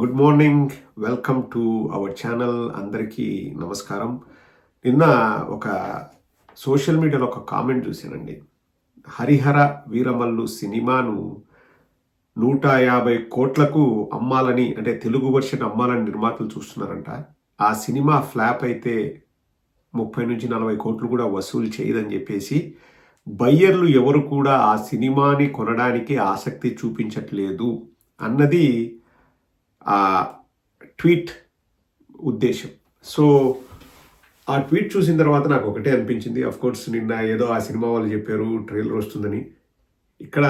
Good morning welcome to our channel అందరికీ నమస్కారం. నిన్న ఒక సోషల్ మీడియాలో ఒక కామెంట్ చూశానండి. హరిహర వీరమల్లు సినిమాను నూట యాభై కోట్లకు అమ్మాలని అంటే తెలుగు వర్షన్ అమ్మాలని నిర్మాతలు చూస్తున్నారంట. ఆ సినిమా ఫ్లాప్ అయితే ముప్పై నుంచి నలభై కోట్లు కూడా వసూలు చేయదని చెప్పేసి బయ్యర్లు ఎవరు కూడా ఆ సినిమాని కొనడానికి ఆసక్తి చూపించట్లేదు అన్నది ఆ ట్వీట్ ఉద్దేశం. సో ఆ ట్వీట్ చూసిన తర్వాత నాకు ఒకటే అనిపించింది. కోర్స్ నిన్న ఏదో ఆ సినిమా వాళ్ళు చెప్పారు ట్రైలర్ వస్తుందని. ఇక్కడ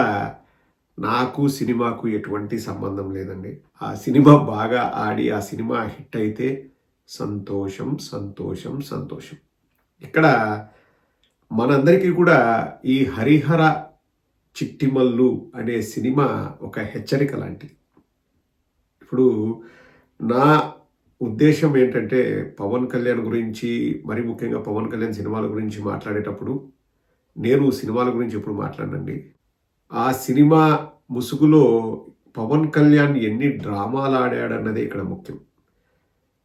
నాకు సినిమాకు ఎటువంటి సంబంధం లేదండి. ఆ సినిమా బాగా ఆడి ఆ సినిమా హిట్ అయితే సంతోషం సంతోషం సంతోషం. ఇక్కడ మనందరికీ కూడా ఈ హరిహర చిట్టిమల్లు అనే సినిమా ఒక హెచ్చరిక లాంటిది. ఇప్పుడు నా ఉద్దేశం ఏంటంటే పవన్ కళ్యాణ్ గురించి మరి ముఖ్యంగా పవన్ కళ్యాణ్ సినిమాల గురించి మాట్లాడేటప్పుడు నేను సినిమాల గురించి ఎప్పుడు మాట్లాడండి ఆ సినిమా ముసుగులో పవన్ కళ్యాణ్ ఎన్ని డ్రామాలు ఆడాడన్నదే ఇక్కడ ముఖ్యం.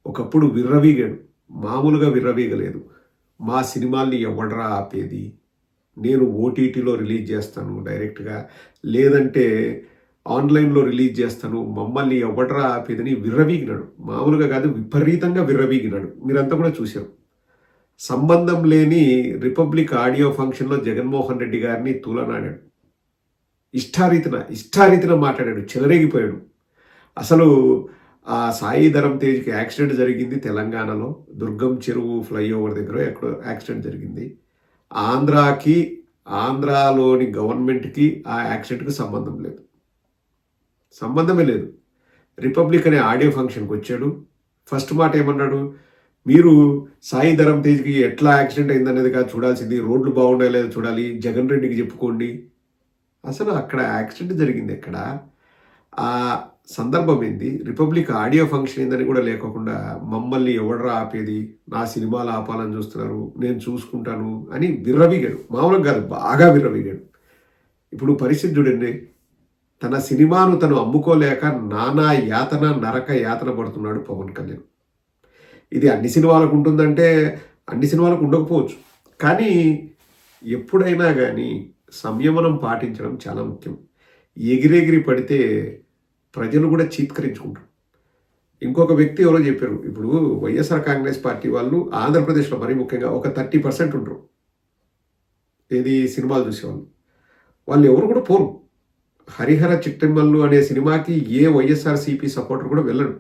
ఒకప్పుడు విర్రవీగాడు మామూలుగా విర్రవీగలేదు. మా సినిమాల్ని ఎవడరా ఆపేది? నేను ఓటీటీలో రిలీజ్ చేస్తాను డైరెక్ట్గా. లేదంటే ఆన్లైన్లో రిలీజ్ చేస్తాను మమ్మల్ని ఎవడరా ఆపేదని విర్రవీగినాడు. మామూలుగా కాదు విపరీతంగా విర్రవీగినాడు. మీరంతా కూడా చూశారు. సంబంధం లేని రిపబ్లిక్ ఆడియో ఫంక్షన్లో జగన్మోహన్ రెడ్డి గారిని తూలనాడాడు. ఇష్టారీతిన ఇష్టారీతిన మాట్లాడాడు చెలరేగిపోయాడు. అసలు ఆ సాయి ధరం తేజ్కి యాక్సిడెంట్ జరిగింది తెలంగాణలో. దుర్గం చెరువు ఫ్లైఓవర్ దగ్గర ఎక్కడో యాక్సిడెంట్ జరిగింది. ఆంధ్రాకి ఆంధ్రాలోని గవర్నమెంట్కి ఆ యాక్సిడెంట్కి సంబంధం లేదు. సంబంధమే లేదు. రిపబ్లిక్ అనే ఆడియో ఫంక్షన్కి వచ్చాడు. ఫస్ట్ మాట ఏమన్నాడు? మీరు సాయి ధరం తేజ్కి ఎట్లా యాక్సిడెంట్ అయిందనేది కాదు చూడాల్సింది. రోడ్లు బాగున్నాయి లేదో చూడాలి. జగన్ రెడ్డికి చెప్పుకోండి. అసలు అక్కడ యాక్సిడెంట్ జరిగింది ఎక్కడ? ఆ సందర్భం ఏంది? రిపబ్లిక్ ఆడియో ఫంక్షన్ ఏందని కూడా లేకోకుండా మమ్మల్ని ఎవడరా ఆపేది? నా సినిమాలు ఆపాలని చూస్తున్నారు. నేను చూసుకుంటాను అని విర్రవిగాడు. మామూలుగా కాదు బాగా విర్రవిగాడు. ఇప్పుడు పరిస్థితి చూడండి. తన సినిమాను తను అమ్ముకోలేక నానా యాతన నరక యాతన పడుతున్నాడు పవన్ కళ్యాణ్. ఇది అన్ని సినిమాలకు ఉంటుందంటే అన్ని సినిమాలకు ఉండకపోవచ్చు. కానీ ఎప్పుడైనా కానీ సంయమనం పాటించడం చాలా ముఖ్యం. ఎగిరెగిరి పడితే ప్రజలు కూడా చీత్కరించుకుంటారు. ఇంకొక వ్యక్తి ఎవరో చెప్పారు ఇప్పుడు వైఎస్ఆర్ కాంగ్రెస్ పార్టీ వాళ్ళు ఆంధ్రప్రదేశ్లో మరీ ముఖ్యంగా ఒక థర్టీ పర్సెంట్ ఉంటారు ఏది సినిమాలు చూసేవాళ్ళు. వాళ్ళు ఎవరు కూడా పోరు. హరిహర చిట్టెమ్మల్లు అనే సినిమాకి ఏ వైఎస్ఆర్సీపీ సపోర్టర్ కూడా వెళ్ళడు.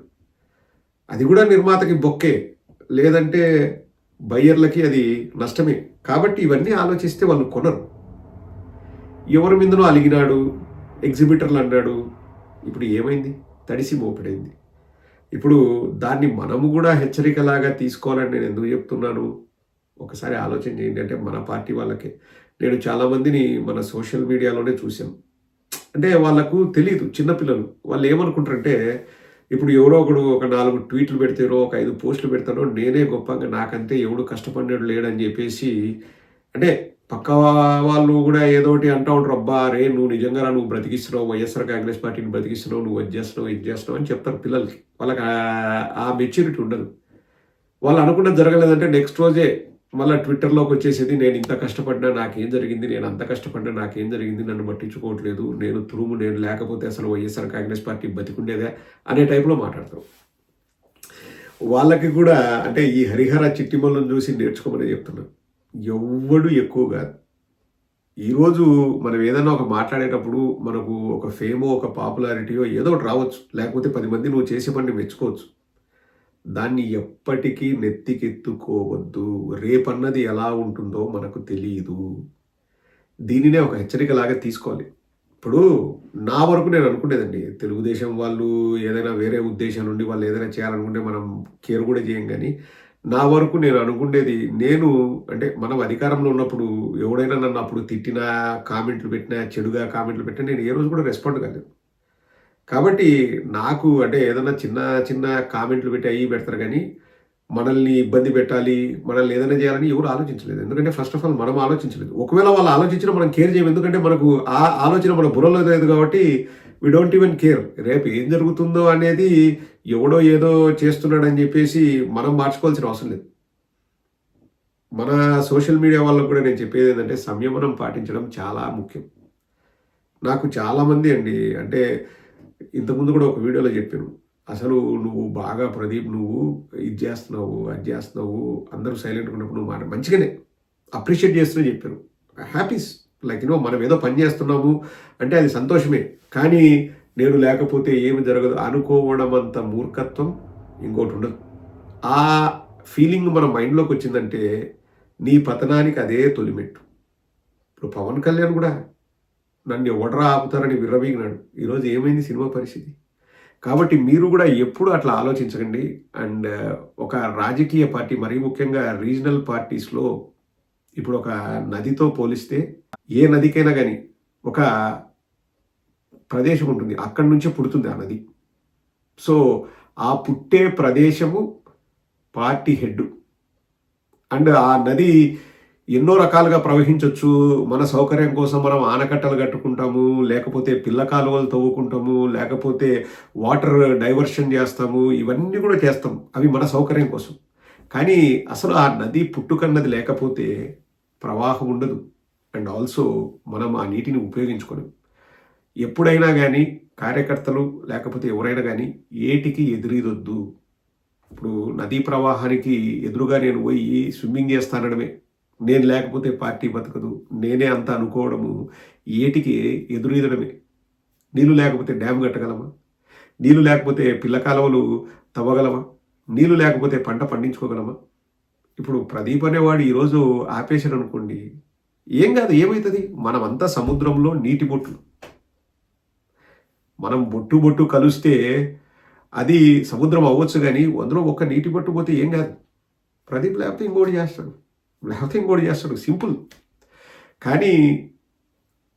అది కూడా నిర్మాతకి బొక్కే. లేదంటే బయ్యర్లకి అది నష్టమే. కాబట్టి ఇవన్నీ ఆలోచిస్తే వాళ్ళు కొనరు. ఎవరి మీదనో అలిగినాడు ఎగ్జిబిటర్లు అన్నాడు ఇప్పుడు ఏమైంది? తడిసి మోపిడైంది. ఇప్పుడు దాన్ని మనము కూడా హెచ్చరికలాగా తీసుకోవాలని నేను ఎందుకు చెప్తున్నాను? ఒకసారి ఆలోచన చేయండి. అంటే మన పార్టీ వాళ్ళకే. నేను చాలామందిని మన సోషల్ మీడియాలోనే చూశాను. అంటే వాళ్ళకు తెలియదు చిన్నపిల్లలు వాళ్ళు ఏమనుకుంటారంటే ఇప్పుడు ఎవరో ఒకడు ఒక నాలుగు ట్వీట్లు పెడతారో ఒక ఐదు పోస్టులు పెడతారో నేనే గొప్పగా నాకంతే ఎవడు కష్టపడినాడు లేడని చెప్పేసి అంటే పక్క వాళ్ళు కూడా ఏదో ఒకటి అంటూ ఉంటారు అబ్బా రే నువ్వు నిజంగా నువ్వు బ్రతికిస్తున్నావు వైఎస్ఆర్ కాంగ్రెస్ పార్టీని బ్రతికిస్తున్నావు నువ్వు అది చేస్తున్నావు ఇది చేస్తున్నావు అని చెప్తారు పిల్లలకి. వాళ్ళకి ఆ- మెచ్యూరిటీ ఉండదు. వాళ్ళు అనుకున్నది జరగలేదంటే నెక్స్ట్ రోజే మళ్ళీ ట్విట్టర్లోకి వచ్చేసేది నేను ఇంత కష్టపడినా నాకేం జరిగింది నేను అంత కష్టపడినా నాకేం జరిగింది నన్ను పట్టించుకోవట్లేదు నేను తురుము నేను లేకపోతే అసలు వైఎస్ఆర్ కాంగ్రెస్ పార్టీ బతికుండేదే అనే టైప్లో మాట్లాడతారు వాళ్ళకి కూడా అంటే ఈ హరిహర చిట్టిమల్లను చూసి నేర్చుకోమని చెప్తున్నాను ఎవ్వడు ఎక్కువ కాదు. ఈరోజు మనం ఏదైనా ఒక మాట్లాడేటప్పుడు మనకు ఒక ఫేమో ఒక పాపులారిటీయో ఏదో ఒకటి రావచ్చు. లేకపోతే పది మంది నువ్వు చేసే పని మెచ్చుకోవచ్చు. దాన్ని ఎప్పటికీ నెత్తికెత్తుకోవద్దు. రేపన్నది ఎలా ఉంటుందో మనకు తెలియదు దీనినే ఒక హెచ్చరికలాగా తీసుకోవాలి. ఇప్పుడు నా వరకు నేను అనుకునేదండి తెలుగుదేశం వాళ్ళు ఏదైనా వేరే ఉద్దేశం నుండి వాళ్ళు ఏదైనా చేయాలనుకుంటే మనం కేర్ కూడా చేయం కానీ నా వరకు నేను అనుకునేది నేను అంటే మనం అధికారంలో ఉన్నప్పుడు ఎవడైనా నన్ను అప్పుడు తిట్టినా కామెంట్లు పెట్టినా చెడుగా కామెంట్లు పెట్టినా నేను ఏ రోజు కూడా రెస్పాండ్ కాలేదు. కాబట్టి నాకు అంటే ఏదైనా చిన్న చిన్న కామెంట్లు పెట్టి అయ్యి పెడతారు కానీ మనల్ని ఇబ్బంది పెట్టాలి మనల్ని ఏదైనా చేయాలని ఎవరు ఆలోచించలేదు. ఎందుకంటే ఫస్ట్ ఆఫ్ ఆల్ మనం ఆలోచించలేదు. ఒకవేళ వాళ్ళు ఆలోచించినా మనం కేర్ చేయం ఎందుకంటే మనకు ఆ ఆలోచన మన బుర్రలో లేదు కాబట్టి వి డోంట్ ఈవెన్ కేర్ రేపు ఏం జరుగుతుందో అనేది ఎవడో ఏదో చేస్తున్నాడని చెప్పేసి మనం మార్చుకోవాల్సిన అవసరం లేదు. మన సోషల్ మీడియా వాళ్ళకు కూడా నేను చెప్పేది ఏంటంటే సంయమనం పాటించడం చాలా ముఖ్యం. నాకు చాలామంది అండి అంటే ఇంతకుముందు కూడా ఒక వీడియోలో చెప్పాను. అసలు నువ్వు బాగా ప్రదీప్ నువ్వు ఇది చేస్తున్నావు అది చేస్తున్నావు అందరూ సైలెంట్గా ఉన్నప్పుడు నువ్వు మాట మంచిగానే అప్రిషియేట్ చేస్తున్నా చెప్పారు హ్యాపీస్ లైక్ యూనో మనం ఏదో పని చేస్తున్నాము అంటే అది సంతోషమే. కానీ నేను లేకపోతే ఏమి జరగదు. అనుకోవడం అంత మూర్ఖత్వం ఇంకోటి ఉండదు. ఆ ఫీలింగ్ మన మైండ్లోకి వచ్చిందంటే నీ పతనానికి అదే తొలిమెట్టు. ఇప్పుడు పవన్ కళ్యాణ్ కూడా నన్ను ఎవడరా ఆపుతారని విర్రవీగినాడు. ఈరోజు ఏమైంది సినిమా పరిస్థితి? కాబట్టి మీరు కూడా ఎప్పుడు అట్లా ఆలోచించకండి. అండ్ ఒక రాజకీయ పార్టీ మరీ ముఖ్యంగా రీజనల్ పార్టీస్లో ఇప్పుడు ఒక నదితో పోలిస్తే ఏ నదికైనా కానీ ఒక ప్రదేశం ఉంటుంది. అక్కడి నుంచే పుడుతుంది ఆ నది. సో ఆ పుట్టే ప్రదేశము పార్టీ హెడ్ అండ్ ఆ నది ఎన్నో రకాలుగా ప్రవహించవచ్చు మన సౌకర్యం కోసం మనం ఆనకట్టలు కట్టుకుంటాము లేకపోతే పిల్ల కాలువలు తవ్వుకుంటాము లేకపోతే వాటర్ డైవర్షన్ చేస్తాము ఇవన్నీ కూడా చేస్తాం. అవి మన సౌకర్యం కోసం. కానీ అసలు ఆ నది పుట్టుకన్నది లేకపోతే ప్రవాహం ఉండదు. అండ్ ఆల్సో మనం ఆ నీటిని ఉపయోగించుకోలేం. ఎప్పుడైనా కానీ కార్యకర్తలు లేకపోతే ఎవరైనా కానీ ఏటికి ఎదురీదొద్దు. ఇప్పుడు నదీ ప్రవాహానికి ఎదురుగా నేను పోయి స్విమ్మింగ్ చేస్తానడమే. నేను లేకపోతే పార్టీ బతకదు. నేనే అంత అనుకోవడము ఏటికి ఎదురీదడమే. నీళ్ళు లేకపోతే డ్యామ్ కట్టగలమా? నీళ్ళు లేకపోతే పిల్ల కాలువలు తవ్వగలమా? నీళ్ళు లేకపోతే పంట పండించుకోగలమా? ఇప్పుడు ప్రదీప్ అనేవాడు ఈరోజు ఆపేశాడు అనుకోండి ఏం కాదు ఏమవుతుంది మనమంతా సముద్రంలో నీటి బొట్లు మనం బొట్టు బొట్టు కలిస్తే అది సముద్రం అవ్వచ్చు కానీ అందులో ఒక్క నీటి బొట్టు పోతే ఏం కాదు. ప్రదీప్ లేకపోతే ఇంకోటి చేస్తాడు. లేకపోతే ఇంకోటి చేస్తాడు సింపుల్ కానీ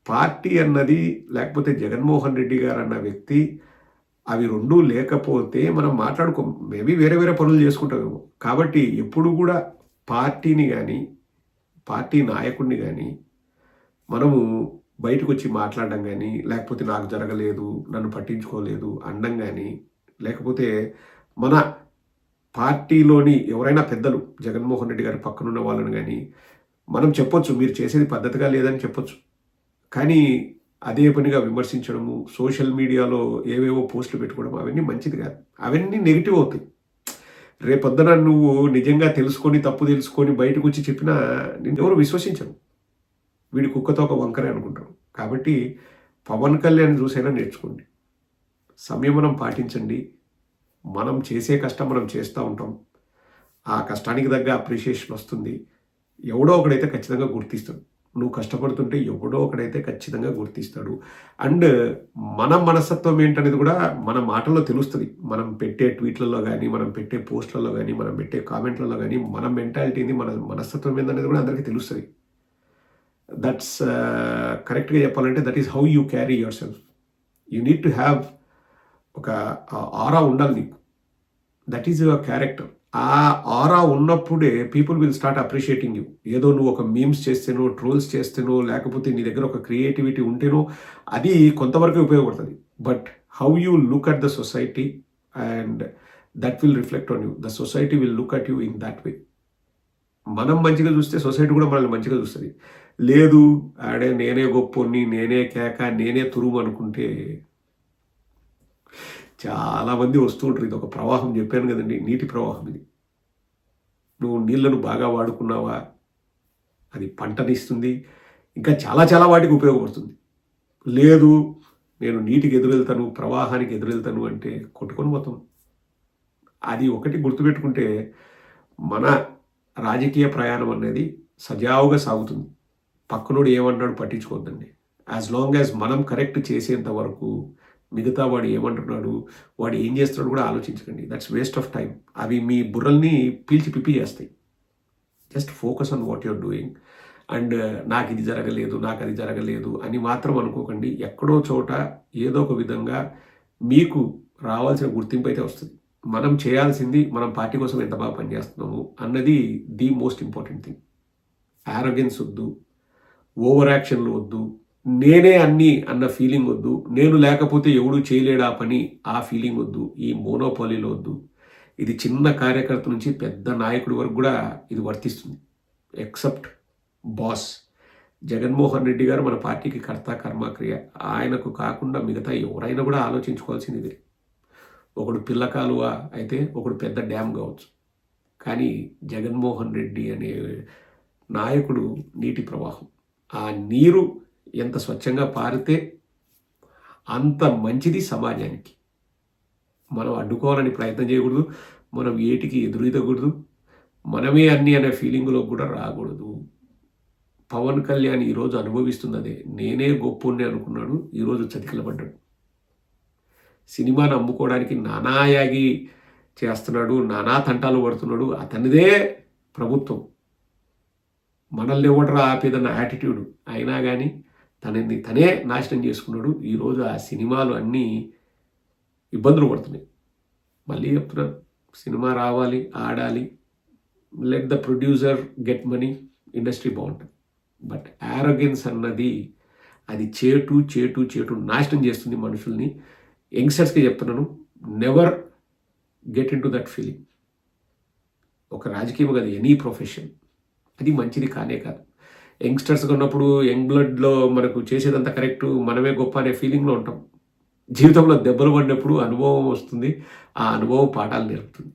పార్టీ అన్నది లేకపోతే జగన్మోహన్ రెడ్డి గారు అన్న వ్యక్తి అవి రెండూ లేకపోతే మనం మాట్లాడుకోం. మేబీ వేరే వేరే పనులు చేసుకుంటామేమో. కాబట్టి ఎప్పుడు కూడా పార్టీని కానీ పార్టీ నాయకుడిని కానీ మనము బయటకు వచ్చి మాట్లాడడం కానీ లేకపోతే నాకు జరగలేదు నన్ను పట్టించుకోలేదు అనడం కానీ లేకపోతే మన పార్టీలోని ఎవరైనా పెద్దలు జగన్మోహన్ రెడ్డి గారి పక్కనున్న వాళ్ళని కానీ మనం చెప్పొచ్చు మీరు చేసేది పద్ధతిగా లేదని చెప్పొచ్చు. కానీ అదే పనిగా విమర్శించడము సోషల్ మీడియాలో ఏవేవో పోస్టులు పెట్టుకోవడం అవన్నీ మంచిది కాదు. అవన్నీ నెగిటివ్ అవుతాయి. రేపొద్దున నువ్వు నిజంగా తెలుసుకొని తప్పు తెలుసుకొని బయటకు వచ్చి చెప్పినా నేను ఎవరు విశ్వసించరు. వీడి కుక్కతో ఒక వంకరే అనుకుంటారు. కాబట్టి పవన్ కళ్యాణ్ చూసైనా నేర్చుకోండి. సంయమనం పాటించండి. మనం చేసే కష్టం మనం చేస్తూ ఉంటాం. ఆ కష్టానికి తగ్గ అప్రిషియేషన్ వస్తుంది. ఎవడో ఒకడైతే ఖచ్చితంగా గుర్తిస్తాడు. నువ్వు కష్టపడుతుంటే ఎవడో ఒకడైతే ఖచ్చితంగా గుర్తిస్తాడు. అండ్ మన మనస్తత్వం ఏంటనేది కూడా మన మాటల్లో తెలుస్తుంది. మనం పెట్టే ట్వీట్లలో కానీ మనం పెట్టే పోస్ట్లలో కానీ మనం పెట్టే కామెంట్లలో కానీ మన మెంటాలిటీని మన మనస్తత్వం ఏందనేది కూడా అందరికీ తెలుస్తుంది. దట్స్ కరెక్ట్గా uh, చెప్పాలంటే that is how you carry yourself you need to have ఒక ఆరా ఉండాలి నీకు. దట్ ఈజ్ యువర్ క్యారెక్టర్ ఆ ఆరా ఉన్నప్పుడే people will start appreciating you ఏదో నువ్వు ఒక మీమ్స్ చేస్తేనో ట్రోల్స్ చేస్తేనో లేకపోతే నీ దగ్గర ఒక క్రియేటివిటీ ఉంటేనో అది కొంతవరకు ఉపయోగపడుతుంది. But how you look at the society and that will reflect on you the society will look at you in that way మనం మంచిగా చూస్తే సొసైటీ కూడా మనల్ని మంచిగా చూస్తుంది. లేదు ఆడే నేనే గొప్పని నేనే కేక నేనే తురుము అనుకుంటే చాలామంది వస్తూ ఉంటారు. ఇది ఒక ప్రవాహం చెప్పాను కదండి. నీటి ప్రవాహం ఇది. నువ్వు నీళ్ళను బాగా వాడుకున్నావా? అది పంటనిస్తుంది. ఇంకా చాలా చాలా వాటికి ఉపయోగపడుతుంది. లేదు నేను నీటికి ఎదురెళ్తాను ప్రవాహానికి ఎదురెళ్తాను అంటే కొట్టుకొని పోతాం. అది ఒకటి గుర్తుపెట్టుకుంటే మన రాజకీయ ప్రయాణం అనేది సజావుగా సాగుతుంది. పక్కనోడు ఏమన్నాడు పట్టించుకోవద్దండి. యాజ్ లాంగ్ యాజ్ మనం కరెక్ట్ చేసేంత వరకు మిగతా వాడు ఏమంటున్నాడు వాడు ఏం చేస్తున్నాడు కూడా ఆలోచించకండి. దట్స్ వేస్ట్ ఆఫ్ టైం అవి మీ బుర్రల్ని పీల్చి పిప్పి చేస్తాయి. Just focus on what you're doing and నాకు ఇది జరగలేదు నాకు అది జరగలేదు అని మాత్రం అనుకోకండి. ఎక్కడో చోట ఏదో ఒక విధంగా మీకు రావాల్సిన గుర్తింపు అయితే వస్తుంది. మనం చేయాల్సింది మనం పార్టీ కోసం ఎంత బాగా పనిచేస్తున్నాము అన్నది the most important thing arrogance వద్దు. ఓవర్ యాక్షన్లు వద్దు. నేనే అన్ని అన్న ఫీలింగ్ వద్దు. నేను లేకపోతే ఎవడు చేయలేడా పని? ఆ ఫీలింగ్ వద్దు. ఈ మోనోపాలీలో వద్దు. ఇది చిన్న కార్యకర్త నుంచి పెద్ద నాయకుడి వరకు కూడా ఇది వర్తిస్తుంది. ఎక్సెప్ట్ బాస్ జగన్మోహన్ రెడ్డి గారు మన పార్టీకి కర్త కర్మక్రియ ఆయనకు కాకుండా మిగతా ఎవరైనా కూడా ఆలోచించుకోవాల్సింది ఒకడు పిల్ల కాలువ అయితే ఒకడు పెద్ద డ్యామ్ కావచ్చు. కానీ జగన్మోహన్ రెడ్డి అనే నాయకుడు నీటి ప్రవాహం. ఆ నీరు ఎంత స్వచ్ఛంగా పారితే అంత మంచిది సమాజానికి. మనం అడ్డుకోవాలని ప్రయత్నం చేయకూడదు. మనం ఏటికి ఎదురుదకూడదు. మనమే అన్ని అనే ఫీలింగ్లో కూడా రాకూడదు. పవన్ కళ్యాణ్ ఈరోజు అనుభవిస్తున్నదే. నేనే గొప్పని అనుకున్నాడు ఈరోజు చతికిలబడ్డాడు. సినిమాను అమ్ముకోవడానికి నానాయాగి చేస్తున్నాడు. నానా తంటాలు పడుతున్నాడు. అతనిదే ప్రభుత్వం. మనల్ని ఎవడరా ఆపేదన్న యాటిట్యూడ్ అయినా కానీ తనని తనే నాశనం చేసుకున్నాడు. ఈరోజు ఆ సినిమాలు అన్నీ ఇబ్బందులు పడుతున్నాయి. మళ్ళీ చెప్తున్నాను సినిమా రావాలి ఆడాలి let the producer get money industry బాగుంటుంది. బట్ యారోగెన్స్ అన్నది అది చేటు చేటు చేటు నాశనం చేస్తుంది మనుషుల్ని. యంగ్స్టర్స్కి చెప్తున్నాను never get into that feeling ఒక రాజకీయం కాదు ఎనీ ప్రొఫెషన్ అది మంచిది కానే కాదు. యంగ్స్టర్స్గా ఉన్నప్పుడు యంగ్ బ్లడ్లో మనకు చేసేదంతా కరెక్ట్ మనమే గొప్ప అనే ఫీలింగ్లో ఉంటాం. జీవితంలో దెబ్బలు పడినప్పుడు అనుభవం వస్తుంది ఆ అనుభవం పాఠాలు నేర్పుతుంది.